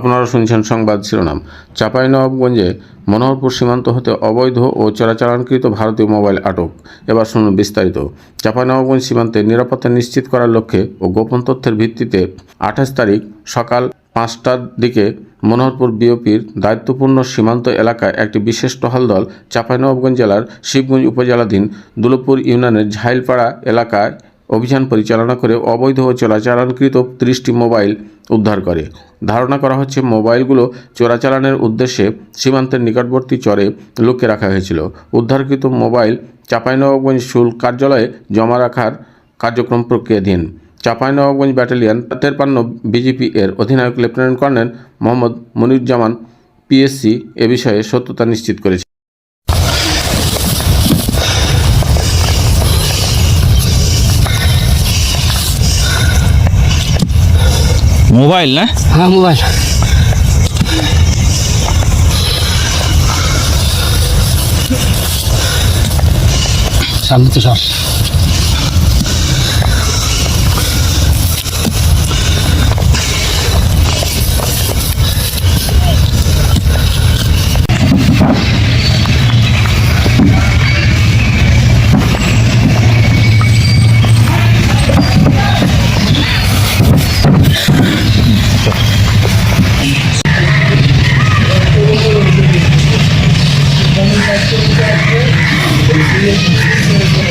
আপনারা শুনছেন সংবাদ শিরোনাম। চাঁপাইনবাবগঞ্জে মনোহরপুর সীমান্ত হতে অবৈধ ও চোরাচালানকৃত ভারতীয় মোবাইল আটক। এবার শুনুন বিস্তারিত। চাঁপাইনবাবগঞ্জ সীমান্তে নিরাপত্তা নিশ্চিত করার লক্ষ্যে ও গোপন তথ্যের ভিত্তিতে আঠাশ তারিখ সকাল পাঁচটার দিকে মনোহরপুর বিওপির দায়িত্বপূর্ণ সীমান্ত এলাকায় একটি বিশেষ টহল দল চাঁপাইনবাবগঞ্জ জেলার শিবগঞ্জ উপজেলাধীন দুলপুর ইউনিয়নের ঝাইলপাড়া এলাকায় অভিযান পরিচালনা করে অবৈধ ও চোরাচালানকৃত ত্রিশটি মোবাইল উদ্ধার করে। ধারণা করা হচ্ছে মোবাইলগুলো চোরাচালানের উদ্দেশ্যে সীমান্তের নিকটবর্তী চরে লুকিয়ে রাখা হয়েছিল। উদ্ধারকৃত মোবাইল চাঁপাইনবাবগঞ্জ শুল্ক কার্যালয়ে জমা রাখার কার্যক্রম প্রক্রিয়াধীন। চাঁপাইনবাবগঞ্জ ব্যাটালিয়ন তেরপান্ন বিজিপি এর অধিনায়ক lieutenant colonel Mohammad Moniruzzaman PSC এ বিষয়ে সত্যতা নিশ্চিত করেছে। মোবাইল না? হ্যাঁ মোবাইল। সামনে তো সর Thank you.